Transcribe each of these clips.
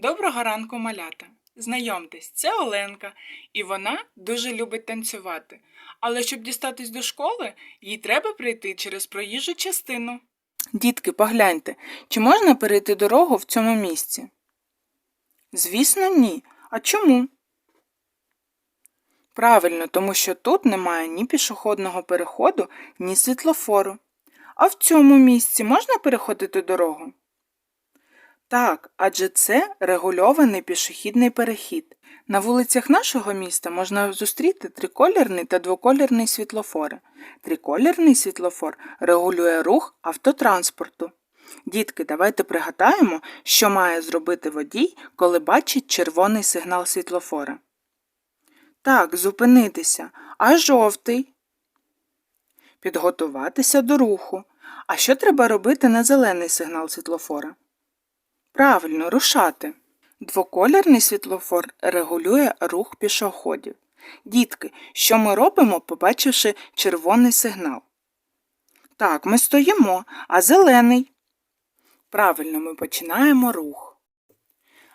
Доброго ранку, малята! Знайомтесь, це Оленка, і вона дуже любить танцювати. Але щоб дістатись до школи, їй треба пройти через проїжджу частину. Дітки, погляньте, чи можна перейти дорогу в цьому місці? Звісно, ні. А чому? Правильно, тому що тут немає ні пішохідного переходу, ні світлофору. А в цьому місці можна переходити дорогу? Так, адже це регульований пішохідний перехід. На вулицях нашого міста можна зустріти триколірний та двоколірний світлофори. Триколірний світлофор регулює рух автотранспорту. Дітки, давайте пригадаємо, що має зробити водій, коли бачить червоний сигнал світлофора. Так, зупинитися. А жовтий? Підготуватися до руху. А що треба робити на зелений сигнал світлофора? Правильно, рушати. Двоколірний світлофор регулює рух пішоходів. Дітки, що ми робимо, побачивши червоний сигнал? Так, ми стоїмо, а зелений. Правильно, ми починаємо рух.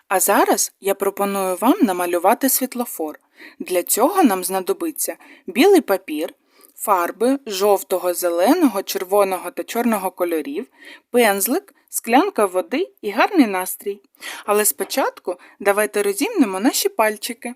А зараз я пропоную вам намалювати світлофор. Для цього нам знадобиться білий папір, фарби жовтого, зеленого, червоного та чорного кольорів, пензлик, склянка води і гарний настрій. Але спочатку давайте розімнемо наші пальчики.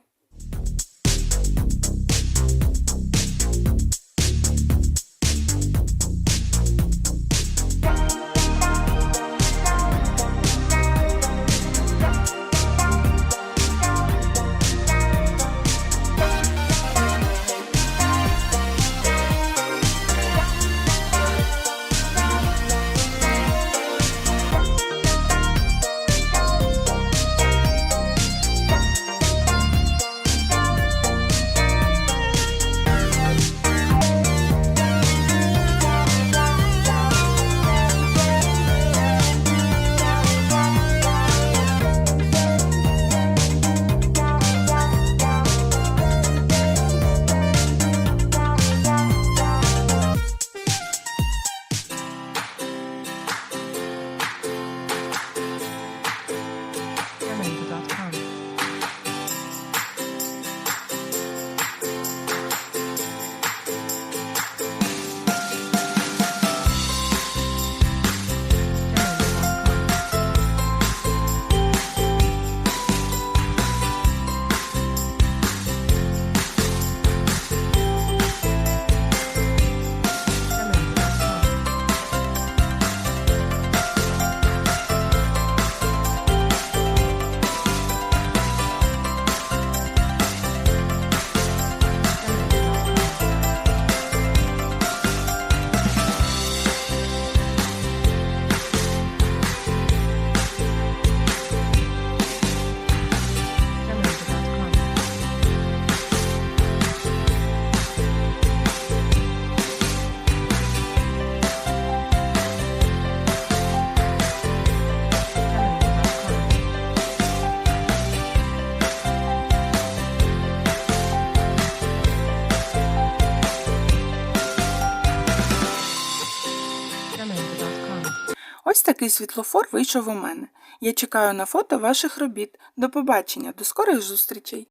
Ось такий світлофор вийшов у мене. Я чекаю на фото ваших робіт. До побачення, до скорих зустрічей!